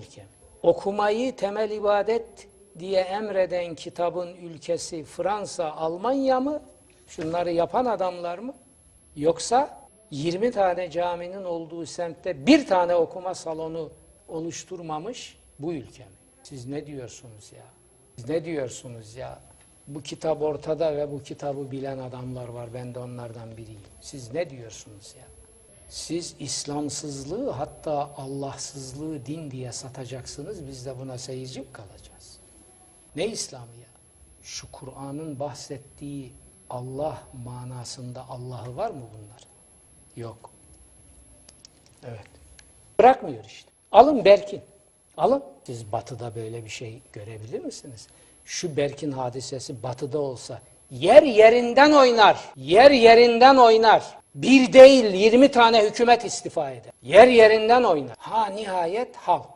ülke mi? Okumayı temel ibadet diye emreden kitabın ülkesi Fransa, Almanya mı? Şunları yapan adamlar mı? Yoksa 20 tane caminin olduğu semtte bir tane okuma salonu oluşturmamış bu ülke mi? Siz ne diyorsunuz ya? Siz ne diyorsunuz ya? Bu kitap ortada ve bu kitabı bilen adamlar var. Ben de onlardan biriyim. Siz ne diyorsunuz ya? Siz İslamsızlığı hatta Allahsızlığı din diye satacaksınız. Biz de buna seyirci mi kalacağız? Ne İslam'ı ya? Şu Kur'an'ın bahsettiği Allah manasında Allah'ı var mı bunlar? Yok. Evet. Bırakmıyor işte. Alın Berkin. Alın. Siz batıda böyle bir şey görebilir misiniz? Şu Berkin hadisesi batıda olsa yer yerinden oynar. Yer yerinden oynar. Bir değil 20 tane hükümet istifa eder. Yer yerinden oynar. Ha nihayet halk.